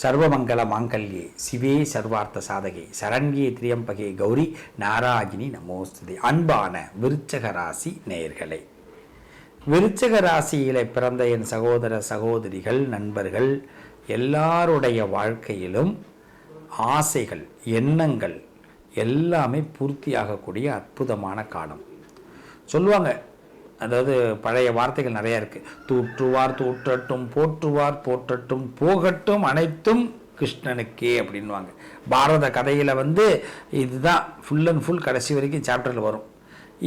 சர்வமங்கல மாங்கல்யே சிவே சர்வார்த்த சாதகே சரண்யே திரியம்பகே கௌரி நாராயணி நமோஸ்துதி. அன்பான விருச்சக ராசி நேயர்களே விருச்சக ராசியிலே பிறந்த என் சகோதர சகோதரிகள் நண்பர்கள் எல்லாருடைய வாழ்க்கையிலும் ஆசைகள் எண்ணங்கள் எல்லாமே பூர்த்தியாகக்கூடிய அற்புதமான காலம். சொல்லுவாங்க அதாவது பழைய வார்த்தைகள் நிறைய இருக்கு. தூற்றுவார் தூற்றட்டும் போற்றுவார் போற்றட்டும் போகட்டும் அனைத்தும் கிருஷ்ணனுக்கே அப்படின்வாங்க பாரத கதையில் வந்து இதுதான் ஃபுல் அண்ட் ஃபுல் கடைசி வரைக்கும் சாப்டரில் வரும்.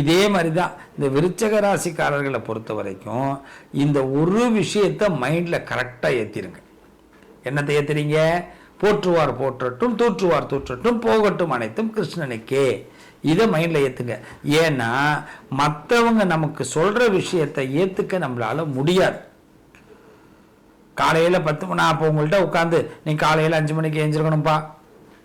இதே மாதிரி தான் இந்த விருச்சக ராசிக்காரர்களை பொறுத்த வரைக்கும் இந்த ஒரு விஷயத்தை மைண்டில் கரெக்டாக ஏற்றிருங்க என்னத்தை ஏற்றுறீங்க போற்றுவார் போற்றட்டும் தூற்றுவார் தூற்றட்டும் போகட்டும் அனைத்தும் கிருஷ்ணனுக்கே. இதை மைண்டில் ஏற்றுங்க ஏன்னா மற்றவங்க நமக்கு சொல்கிற விஷயத்தை ஏற்றுக்க நம்மளால் முடியாது. காலையில் பத்து மணி நான் இப்போ உங்கள்கிட்ட உட்காந்து நீ காலையில் அஞ்சு மணிக்கு எழுந்திருக்கணும்ப்பா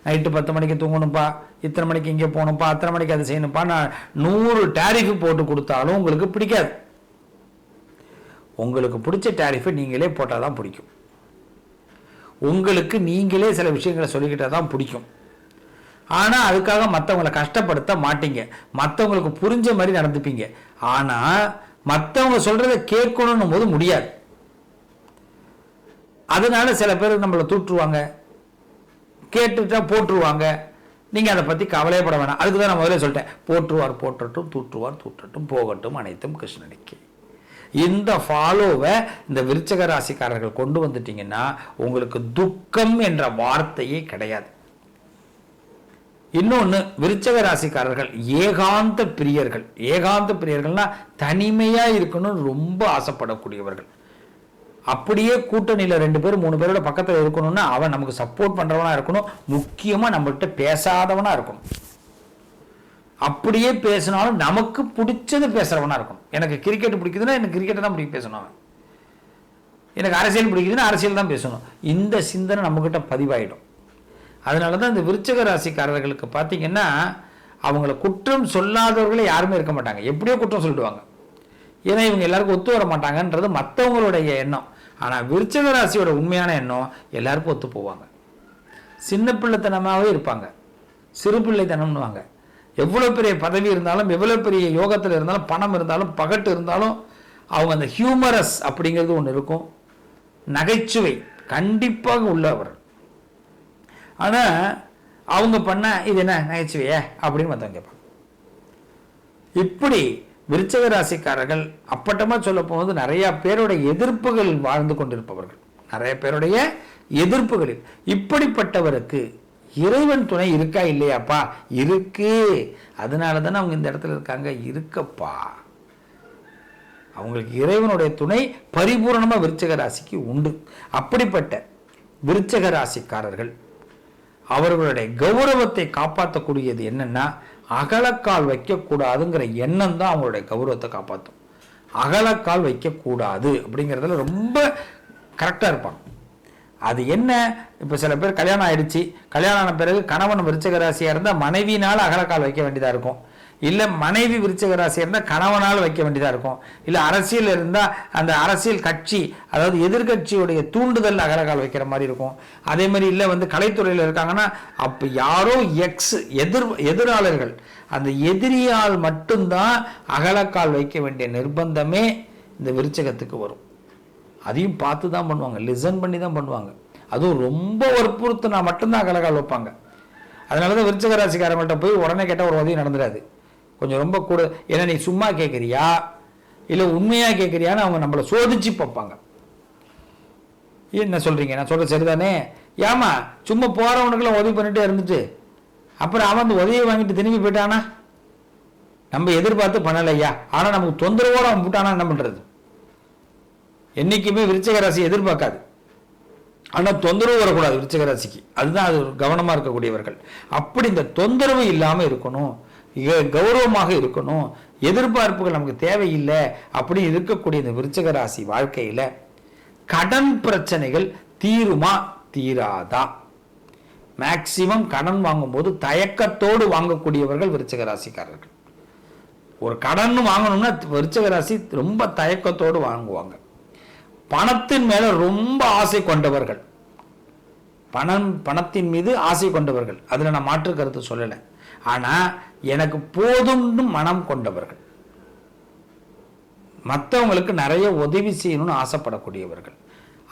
நைட்டு பத்து மணிக்கு தூங்கணும்ப்பா இத்தனை மணிக்கு இங்கே போகணும்ப்பா அத்தனை மணிக்கு அதை செய்யணும்ப்பா நான் நூறு டேரிஃப் போட்டு கொடுத்தாலும் உங்களுக்கு பிடிக்காது. உங்களுக்கு பிடிச்ச டேரிஃபை நீங்களே போட்டால் தான் பிடிக்கும். உங்களுக்கு நீங்களே சில விஷயங்களை சொல்லிக்கிட்டால் தான் பிடிக்கும். ஆனால் அதுக்காக மற்றவங்களை கஷ்டப்படுத்த மாட்டீங்க. மற்றவங்களுக்கு புரிஞ்ச மாதிரி நடந்துப்பீங்க. ஆனால் மற்றவங்க சொல்கிறத கேட்கணும் போது முடியாது. அதனால சில பேர் நம்மளை தூற்றுவாங்க. கேட்டுட்டா போட்டுருவாங்க. நீங்கள் அதை பற்றி கவலையப்பட வேணாம். அதுக்கு தான் நான் முதல்ல சொல்லிட்டேன். போற்றுவார் போற்றட்டும் தூற்றுவார் தூற்றட்டும் போகட்டும் அனைத்தும் கிருஷ்ணனுக்கு. இந்த ஃபாலோவை இந்த விருச்சக ராசிக்காரர்கள் கொண்டு வந்துட்டீங்கன்னா உங்களுக்கு துக்கம் என்ற வார்த்தையே கிடையாது. இன்னொன்று விருச்சக ராசிக்காரர்கள் ஏகாந்த பிரியர்கள். ஏகாந்த பிரியர்கள்னா தனிமையாக இருக்கணும்னு ரொம்ப ஆசைப்படக்கூடியவர்கள். அப்படியே கூட்டணியில் ரெண்டு பேரும் மூணு பேரோட பக்கத்தில் இருக்கணும்னா அவன் நமக்கு சப்போர்ட் பண்ணுறவனாக இருக்கணும். முக்கியமாக நம்மகிட்ட பேசாதவனாக இருக்கணும். அப்படியே பேசினாலும் நமக்கு பிடிச்சது பேசுகிறவனாக இருக்கும் எனக்கு கிரிக்கெட் பிடிக்குதுன்னா எனக்கு கிரிக்கெட்டை தான் பிடிக்கும் பேசணும். அவன் எனக்கு அரசியல் பிடிக்குதுன்னா அரசியல் தான் பேசணும். இந்த சிந்தனை நம்மக்கிட்ட பதிவாயிடும். அதனால தான் இந்த விருச்சக ராசிக்காரர்களுக்கு பார்த்தீங்கன்னா அவங்கள குற்றம் சொல்லாதவர்களே யாருமே இருக்க மாட்டாங்க. எப்படியோ குற்றம் சொல்லிடுவாங்க. ஏன்னா இவங்க எல்லாருக்கும் ஒத்து வர மாட்டாங்கன்றது மற்றவங்களுடைய எண்ணம். ஆனால் விருச்சக ராசியோட உண்மையான எண்ணம் எல்லாருக்கும் ஒத்து போவாங்க. சின்ன பிள்ளைத்தனமாகவே இருப்பாங்க. சிறு பிள்ளைத்தனம்னுவாங்க. எவ்வளோ பெரிய பதவி இருந்தாலும் எவ்வளோ பெரிய யோகத்தில் இருந்தாலும் பணம் இருந்தாலும் பகட்டு இருந்தாலும் அவங்க அந்த ஹியூமரஸ் அப்படிங்கிறது ஒன்று இருக்கும். நகைச்சுவை கண்டிப்பாக உள்ளவர் ஆனால் அவங்க பண்ண இது என்ன? நகைச்சுவையே? அப்படின்னு மற்றவங்க கேட்பாங்க இப்படி விருச்சக ராசிக்காரர்கள் அப்பட்டமாக சொல்ல போகும்போது நிறையா பேருடைய எதிர்ப்புகள் வாழ்ந்து கொண்டிருப்பவர்கள். நிறைய பேருடைய எதிர்ப்புகளில் இப்படிப்பட்டவருக்கு இறைவன் துணை இருக்கா இல்லையாப்பா? இருக்கு. அதனால தானே அவங்க இந்த இடத்துல இருக்காங்க. இருக்கப்பா. அவங்களுக்கு இறைவனுடைய துணை பரிபூர்ணமாக விருச்சக ராசிக்கு உண்டு. அப்படிப்பட்ட விருச்சக ராசிக்காரர்கள் அவர்களுடைய கௌரவத்தை காப்பாற்றக்கூடியது என்னன்னா அகலக்கால் வைக்கக்கூடாதுங்கிற எண்ணம் தான் அவங்களுடைய கௌரவத்தை காப்பாற்றும். அகலக்கால் வைக்கக்கூடாது அப்படிங்கிறதுல ரொம்ப கரெக்டாக இருப்பாங்க. அது என்ன? இப்போ சில பேர் கல்யாணம் ஆயிடுச்சு. கல்யாணம் ஆன பிறகு கணவன் விருச்சக ராசியாக இருந்தால் மனைவினால் அகலக்கால் வைக்க வேண்டியதாக இருக்கும். இல்லை மனைவி விருச்சக ராசியாக இருந்தால் கணவனால் வைக்க வேண்டியதாக இருக்கும். இல்லை அரசியல் இருந்தால் அந்த அரசியல் கட்சி அதாவது எதிர்கட்சியுடைய தூண்டுதல் அகலக்கால் வைக்கிற மாதிரி இருக்கும். அதே மாதிரி இல்லை வந்து கலைத்துறையில் இருக்காங்கன்னா அப்போ யாரோ எக்ஸ் எதிர் எதிராளர்கள் அந்த எதிரியால் மட்டும்தான் அகலக்கால் வைக்க வேண்டிய நிர்பந்தமே இந்த விருச்சகத்துக்கு வரும். அதையும் பார்த்து தான் பண்ணுவாங்க லிசன் பண்ணி தான் பண்ணுவாங்க. அதுவும் ரொம்ப வற்புறுத்தினா மட்டும்தான் கலகால் வைப்பாங்க. அதனால தான் விருச்சக ராசிக்காரங்கள்ட்ட போய் உடனே கேட்டால் ஒரு உதவி நடந்துடாது. கொஞ்சம் ரொம்ப கூட ஏன்னா நீ சும்மா கேட்குறியா இல்லை உண்மையாக கேட்குறியான்னு அவங்க நம்மளை சோதிச்சு பார்ப்பாங்க. என்ன சொல்கிறீங்க நான் சொல்கிற சரிதானே? ஏமா சும்மா போகிறவனுக்கெல்லாம் உதவி பண்ணிட்டே இருந்துட்டு அப்புறம் அவன் அந்த உதவியை வாங்கிட்டு திரும்பி போயிட்டானா? நம்ம எதிர்பார்த்து பண்ணலையா? ஆனால் நமக்கு தொந்தரவோடு அவன் விட்டானா என்ன பண்ணுறது என்றைக்குமே விருச்சக ராசி எதிர்பார்க்காது. ஆனால் தொந்தரவு வரக்கூடாது விருச்சக ராசிக்கு. அதுதான் அது கவனமாக இருக்கக்கூடியவர்கள். அப்படி இந்த தொந்தரவு இல்லாமல் இருக்கணும். கௌரவமாக இருக்கணும். எதிர்பார்ப்புகள் நமக்கு தேவையில்லை அப்படின்னு இருக்கக்கூடிய இந்த விருச்சக ராசி வாழ்க்கையில் கடன் பிரச்சனைகள் தீருமா? தீராதா. மேக்சிமம் கடன் வாங்கும்போது தயக்கத்தோடு வாங்கக்கூடியவர்கள் விருச்சக ராசிக்காரர்கள். ஒரு கடன் வாங்கணும்னா விருச்சக ராசி ரொம்ப தயக்கத்தோடு வாங்குவாங்க. பணத்தின் மேல ரொம்ப ஆசை கொண்டவர்கள். பணம் பணத்தின் மீது ஆசை கொண்டவர்கள். அதில் நான் மாற்று கருத்து சொல்லலை. ஆனால் எனக்கு போதும்னு மனம் கொண்டவர்கள். மற்றவங்களுக்கு நிறைய உதவி செய்யணும்னு ஆசைப்படக்கூடியவர்கள்.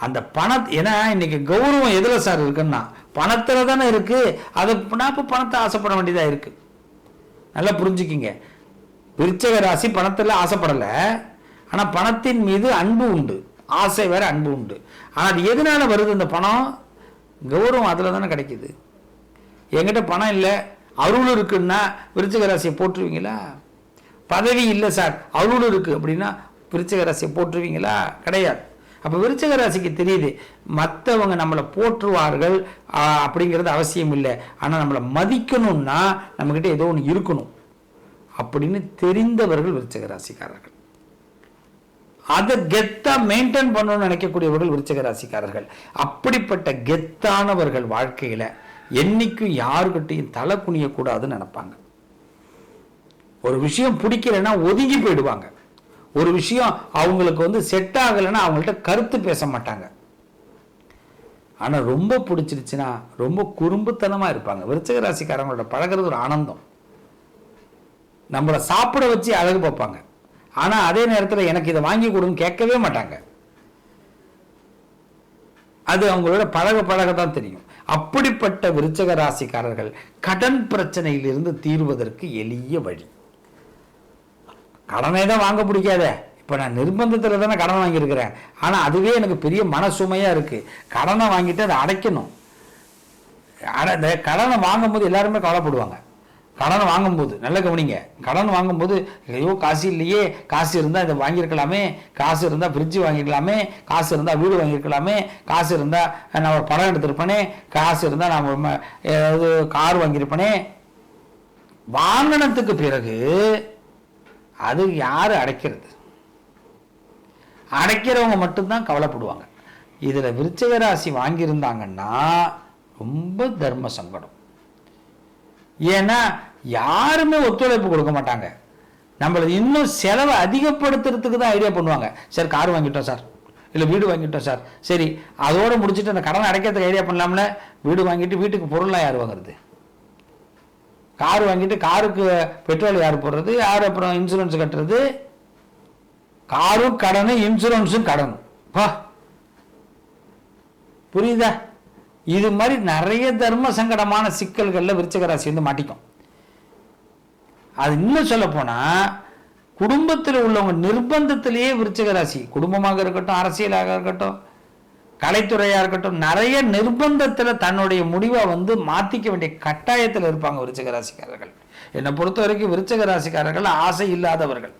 அந்த பண ஏன்னா இன்னைக்கு கௌரவம் எதில் சார் இருக்குன்னா பணத்தில் தானே இருக்கு. அதை நான் இப்போ பணத்தை ஆசைப்பட வேண்டியதாக இருக்கு. நல்லா புரிஞ்சுக்கிங்க. விருச்சக ராசி பணத்தில் ஆசைப்படலை. ஆனால் பணத்தின் மீது அன்பு உண்டு. ஆசை வேற அன்பு உண்டு. ஆனால் அது எதனால வருது இந்த பணம்? கௌரவம் அதில் தானே கிடைக்குது. என்கிட்ட பணம் இல்லை அருள் இருக்குன்னா விருச்சிக ராசியை போட்டுருவீங்களா பதவி இல்லை சார் அருள் இருக்கு அப்படின்னா விருச்சிக ராசியை போட்டுருவீங்களா கிடையாது. அப்போ விருச்சிக ராசிக்கு தெரியுது மற்றவங்க நம்மளை போற்றுவார்கள் அப்படிங்கிறது அவசியம் இல்லை. ஆனால் நம்மளை மதிக்கணும்னா நம்மக்கிட்ட ஏதோ ஒன்று இருக்கணும். அப்படின்னு தெரிந்தவர்கள் விருச்சிக ராசிக்காரர்கள். அதை கெத்தா மெயின்டைன் பண்ணணும்னு நினைக்கக்கூடியவர்கள் விருச்சக ராசிக்காரர்கள் அப்படிப்பட்ட கெத்தானவர்கள் வாழ்க்கையில என்னைக்கும் யாருக்கிட்டையும் தலை குனியக்கூடாதுன்னு நினைப்பாங்க. ஒரு விஷயம் பிடிக்கலைன்னா ஒதுங்கி போயிடுவாங்க. ஒரு விஷயம் அவங்களுக்கு வந்து செட் ஆகலைன்னா அவங்கள்ட்ட கருத்து பேச மாட்டாங்க. ஆனா ரொம்ப பிடிச்சிருச்சுன்னா ரொம்ப குறும்புத்தனமா இருப்பாங்க. விருச்சக ராசிக்காரங்களோட பழகுறது ஒரு ஆனந்தம். நம்மளை சாப்பிட வச்சு அழகு பார்ப்பாங்க. ஆனால் அதே நேரத்தில் எனக்கு இதை வாங்கி கொடுன்னு கேட்கவே மாட்டாங்க. அது அவங்களோட பழக பழக தான் தெரியும். அப்படிப்பட்ட விருச்சக ராசிக்காரர்கள் கடன் பிரச்சனையிலிருந்து தீர்வதற்கு எளிய வழி. கடனை தான் வாங்க பிடிக்காத. இப்போ நான் நிர்பந்தத்தில் தானே கடன் வாங்கியிருக்கிறேன். ஆனால் அதுவே எனக்கு பெரிய மன சுமையாக இருக்குது கடனை வாங்கிட்டு அதை அடைக்கணும். அட- இந்த கடனை வாங்கும்போது எல்லாருமே கவலைப்படுவாங்க. கடன் வாங்கும்போது நல்ல கவனிங்க. கடன் வாங்கும்போது ஐயோ காசு இல்லையே காசு இருந்தால் இதை வாங்கியிருக்கலாமே காசு இருந்தால் ஃப்ரிட்ஜு வாங்கியிருக்கலாமே காசு இருந்தால் வீடு வாங்கியிருக்கலாமே காசு இருந்தால் நான் ஒரு படம் எடுத்திருப்பேனே காசு இருந்தால் நான் ஏதாவது கார் வாங்கியிருப்பேனே. வாங்கினத்துக்கு பிறகு அது யார் அடைக்கிறது? அடைக்கிறவங்க மட்டும்தான் கவலைப்படுவாங்க. இதில் விருச்சிக ராசி வாங்கியிருந்தாங்கன்னா ரொம்ப தர்ம சங்கடம். ஏன்னா யாருமே ஒத்துழைப்பு கொடுக்க மாட்டாங்க. நம்மளது இன்னும் செலவை அதிகப்படுத்துறதுக்கு தான் ஐடியா பண்ணுவாங்க. சார் கார் வாங்கிட்டோம் சார். இல்லை வீடு வாங்கிட்டோம் சார். சரி அதோடு முடிச்சுட்டு அந்த கடனை அடைக்கிறதுக்கு ஐடியா பண்ணலாம்ல. வீடு வாங்கிட்டு வீட்டுக்கு பொருள்லாம் யார் வாங்குறது? கார் வாங்கிட்டு காருக்கு பெட்ரோல் யார் போடுறது? யார் அப்புறம் இன்சூரன்ஸ் கட்டுறது? காரும் கடனும் இன்சூரன்ஸும் கடனும். பா. புரியுதா? இது மாதிரி நிறைய தர்ம சங்கடமான சிக்கல்களில் விருச்சகராசி வந்து மாட்டிக்கும். அது இன்னும் சொல்ல போனா குடும்பத்தில் உள்ளவங்க நிர்பந்தத்திலேயே விருச்சிக ராசி. குடும்பமாக இருக்கட்டும் அரசியலாக இருக்கட்டும் கலைத்துறையாக இருக்கட்டும் நிறைய நிர்பந்தத்தில் தன்னுடைய முடிவை வந்து மாத்திக்க வேண்டிய கட்டாயத்தில் இருப்பாங்க விருச்சிக ராசிக்காரர்கள். என்னை பொறுத்த வரைக்கும் விருச்சிக ராசிக்காரர்கள் ஆசை இல்லாதவர்கள்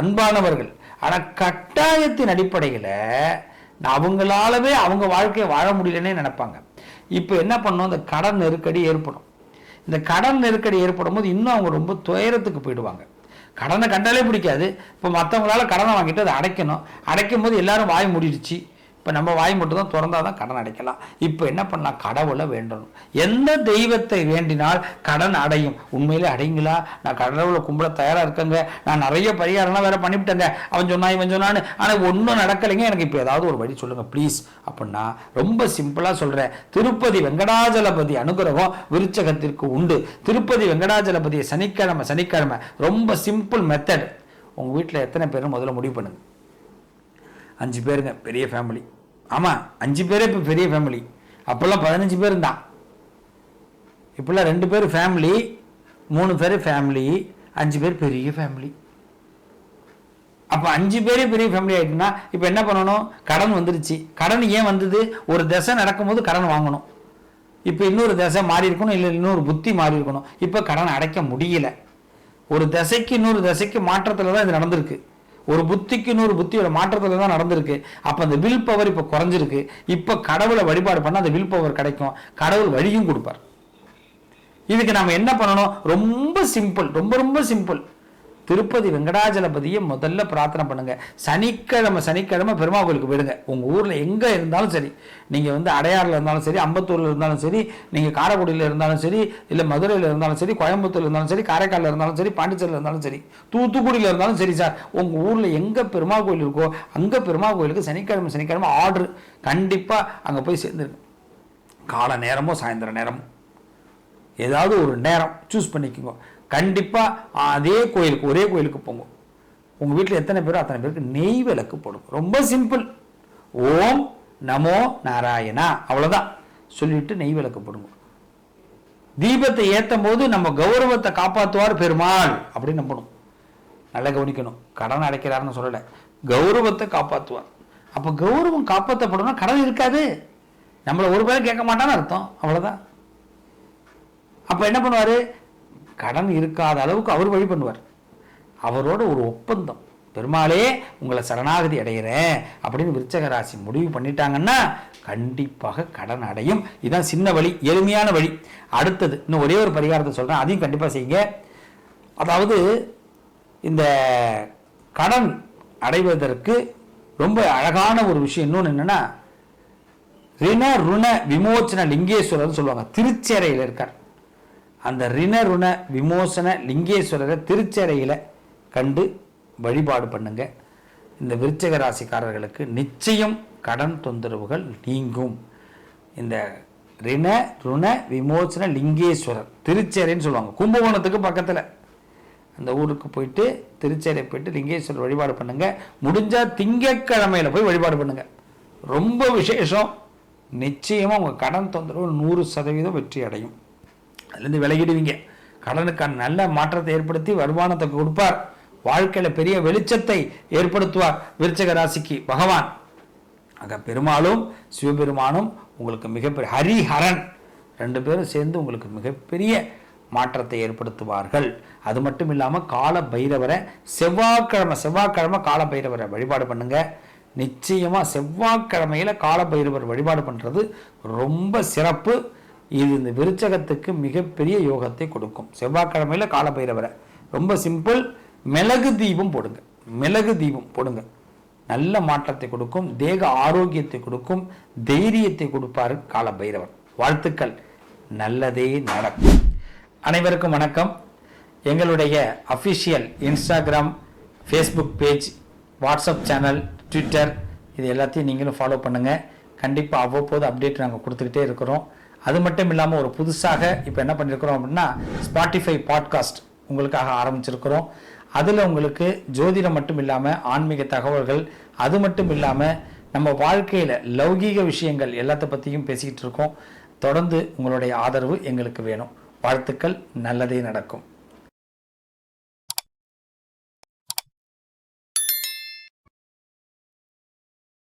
அன்பானவர்கள். ஆனால் கட்டாயத்தின் அடிப்படையில் அவங்களாலவே அவங்க வாழ்க்கையை வாழ முடியலன்னே நினைப்பாங்க. இப்போ என்ன பண்ணணும்? இந்த கடன் நெருக்கடி ஏற்படும். இந்த கடன் நெருக்கடி ஏற்படும் போது இன்னும் அவங்க ரொம்ப துயரத்துக்கு போயிடுவாங்க. கடனை கண்டாலே பிடிக்காது. இப்போ மற்றவங்களால கடனை வாங்கிட்டு அதை அடைக்கணும். அடைக்கும் போது எல்லாரும் வாய் முடிடுச்சு. இப்போ நம்ம வாய் மட்டும் தான் திறந்தால் தான் கடன் அடைக்கலாம். இப்போ என்ன பண்ணலாம் கடவுளை வேண்டணும். எந்த தெய்வத்தை வேண்டினால் கடன் அடையும். உண்மையிலே அடையுங்களா? நான் கடவுளை கும்பிட தயாராக இருக்கேங்க. நான் நிறைய பரிகாரம்லாம் வேற பண்ணிவிட்டேங்க. அவன் சொன்னான் இவன் சொன்னான்னு. ஆனால் ஒன்றும் நடக்கலைங்க. எனக்கு இப்போ ஏதாவது ஒரு வழி சொல்லுங்கள் ப்ளீஸ் அப்படின்னா ரொம்ப சிம்பிளாக சொல்கிறேன் திருப்பதி வெங்கடாஜலபதி அனுகிரகம் விருச்சகத்திற்கு உண்டு. திருப்பதி வெங்கடாஜலபதியை சனிக்கிழமை சனிக்கிழமை. ரொம்ப சிம்பிள் மெத்தட் உங்கள் வீட்டில் எத்தனை பேரும் முதல்ல முடிவு பண்ணுங்க. அஞ்சு பேருங்க பெரிய ஃபேமிலி ஆமாம் அஞ்சு பேரே இப்போ பெரிய ஃபேமிலி அப்போல்லாம் பதினஞ்சு பேர் தான் இப்போல்லாம் ரெண்டு பேர் ஃபேமிலி மூணு பேர் ஃபேமிலி அஞ்சு பேர் பெரிய ஃபேமிலி அப்போ அஞ்சு பேரே பெரிய ஃபேமிலி ஆகிட்டுனா இப்போ என்ன பண்ணணும்? கடன் வந்துருச்சு. கடன் ஏன் வந்தது? ஒரு திசை நடக்கும்போது கடன் வாங்கணும். இப்போ இன்னொரு திசை மாறி இருக்கணும் இல்லை இன்னொரு புத்தி மாறி இருக்கணும். இப்போ கடன் அடைக்க முடியல. ஒரு திசைக்கு இன்னொரு திசைக்கு மாற்றத்தில் தான் இது நடந்திருக்கு. ஒரு புத்திக்கு இன்னொரு புத்தியோட மாற்றத்தில் தான் நடந்திருக்கு. அப்போ அந்த வில் பவர் இப்போ குறைஞ்சிருக்கு. இப்போ கடவுளை வழிபாடு பண்ணால் அந்த வில் பவர் கிடைக்கும். கடவுள் வழியும் கொடுப்பார். இதுக்கு நம்ம என்ன பண்ணணும்? ரொம்ப சிம்பிள் ரொம்ப ரொம்ப சிம்பிள் திருப்பதி வெங்கடாஜலபதியை முதல்ல பிரார்த்தனை பண்ணுங்கள் சனிக்கிழமை சனிக்கிழமை பெருமா கோயிலுக்கு போயிடுங்க. உங்கள் ஊரில் எங்கே இருந்தாலும் சரி நீங்கள் வந்து அடையாறில் இருந்தாலும் சரி அம்பத்தூரில் இருந்தாலும் சரி நீங்கள் காரைக்குடியில் இருந்தாலும் சரி இல்லை மதுரையில் இருந்தாலும் சரி கோயம்புத்தூரில் இருந்தாலும் சரி காரைக்காலில் இருந்தாலும் சரி பாண்டிச்சேரியில் இருந்தாலும் சரி தூத்துக்குடியில் இருந்தாலும் சரி சார் உங்கள் ஊரில் எங்கே பெருமா கோயில் இருக்கோ அங்கே பெருமா கோயிலுக்கு சனிக்கிழமை சனிக்கிழமை ஆர்டர். கண்டிப்பாக அங்கே போய் சேர்ந்துருங்க. காலை நேரமோ சாயந்தர நேரமோ. ஏதாவது ஒரு நேரம் சூஸ் பண்ணிக்கோங்க. கண்டிப்பாக அதே கோயிலுக்கு ஒரே கோயிலுக்கு போங்க. உங்கள் வீட்டில் எத்தனை பேரோ அத்தனை பேருக்கு நெய் விளக்கு போடுங்க. ரொம்ப சிம்பிள். ஓம் நமோ நாராயணா. அவ்வளோதான் சொல்லிட்டு நெய் விளக்கு போடுங்க. தீபத்தை ஏற்றும் போது நம்ம கௌரவத்தை காப்பாற்றுவார் பெருமாள் அப்படின்னு நம்பணும் நல்லா கவனிக்கணும். கடன் அடைக்கிறாருன்னு சொல்லலை. கௌரவத்தை காப்பாற்றுவார் அப்போ கௌரவம் காப்பாற்றப்படணும்னா கடன் இருக்காது. நம்மளை ஒரு பேரும் கேட்க மாட்டான்னு அர்த்தம். அவ்வளோதான் அப்போ என்ன பண்ணுவார்? கடன் இருக்காத அளவுக்கு அவர் வழி பண்ணுவார். அவரோட ஒரு ஒப்பந்தம். பெருமாளே உங்களை சரணாகதி அடைகிறேன் அப்படின்னு விருச்சக ராசி முடிவு பண்ணிட்டாங்கன்னா கண்டிப்பாக கடன் அடையும். இதுதான் சின்ன வழி எளிமையான வழி. அடுத்தது இன்னும் ஒரே ஒரு பரிகாரத்தை சொல்கிறேன் அதையும் கண்டிப்பாக செய்யுங்க. அதாவது இந்த கடன் அடைவதற்கு ரொம்ப அழகான ஒரு விஷயம் இன்னொன்று என்னென்னா ரிண ருண விமோச்சன லிங்கேஸ்வரர்னு சொல்லுவாங்க. திருச்சேரையில் இருக்கார். அந்த ரிண ருண விமோசன லிங்கேஸ்வரரை திருச்சேரையில் கண்டு வழிபாடு பண்ணுங்க. இந்த விருச்சக ராசிக்காரர்களுக்கு நிச்சயம் கடன் தொந்தரவுகள் நீங்கும். இந்த ரிண ருண விமோசன லிங்கேஸ்வரர் திருச்சேரைன்னு சொல்லுவாங்க. கும்பகோணத்துக்கு பக்கத்தில். அந்த ஊருக்கு போயிட்டு திருச்சேரை போயிட்டு லிங்கேஸ்வரர் வழிபாடு பண்ணுங்க. முடிஞ்சால் திங்கக்கிழமையில் போய் வழிபாடு பண்ணுங்க. ரொம்ப விசேஷம். நிச்சயமாக உங்கள் கடன் தொந்தரவு நூறு சதவீதம் வெற்றி அடையும். அதுலேருந்து விலகிடுவீங்க. கடனுக்கான நல்ல மாற்றத்தை ஏற்படுத்தி வருமானத்தை கொடுப்பார். வாழ்க்கையில் பெரிய வெளிச்சத்தை ஏற்படுத்துவார் விருச்சக ராசிக்கு பகவான். ஆக பெருமாளும் சிவபெருமானும் உங்களுக்கு மிகப்பெரிய ஹரிஹரன். ரெண்டு பேரும் சேர்ந்து உங்களுக்கு மிகப்பெரிய மாற்றத்தை ஏற்படுத்துவார்கள். அது மட்டும் இல்லாமல் கால பைரவரை செவ்வாய்க்கிழமை செவ்வாய்க்கிழமை கால பைரவரை வழிபாடு பண்ணுங்க. நிச்சயமாக செவ்வாய்க்கிழமையில் கால பைரவர் வழிபாடு பண்ணுறது ரொம்ப சிறப்பு. இது இந்த விருச்சகத்துக்கு மிகப்பெரிய யோகத்தை கொடுக்கும். செவ்வாய்க்கிழமையில் காலபைரவரை. ரொம்ப சிம்பிள் மிளகு தீபம் போடுங்க. மிளகு தீபம் போடுங்க. நல்ல மாற்றத்தை கொடுக்கும் தேக ஆரோக்கியத்தை கொடுக்கும் தைரியத்தை கொடுப்பார் காலபைரவர். வாழ்த்துக்கள். நல்லதே நடக்கும். அனைவருக்கும் வணக்கம். எங்களுடைய official Instagram Facebook page WhatsApp channel Twitter இது எல்லாத்தையும் நீங்களும் ஃபாலோ பண்ணுங்கள் கண்டிப்பாக அவ்வப்போது அப்டேட் நாங்கள் கொடுத்துக்கிட்டே இருக்கிறோம். அது மட்டும் இல்லாமல் ஒரு புதுசாக இப்போ என்ன பண்ணியிருக்கிறோம் அப்படின்னா ஸ்பாட்டிஃபை பாட்காஸ்ட் உங்களுக்காக ஆரம்பிச்சிருக்கிறோம். அதில் உங்களுக்கு ஜோதிடம் மட்டும் இல்லாமல் ஆன்மீக தகவல்கள் அது மட்டும் இல்லாமல் நம்ம வாழ்க்கையில் லௌகீக விஷயங்கள் எல்லாத்த பற்றியும் பேசிக்கிட்டு இருக்கோம். தொடர்ந்து உங்களுடைய ஆதரவு எங்களுக்கு வேணும். வாழ்த்துக்கள் நல்லதே நடக்கும்.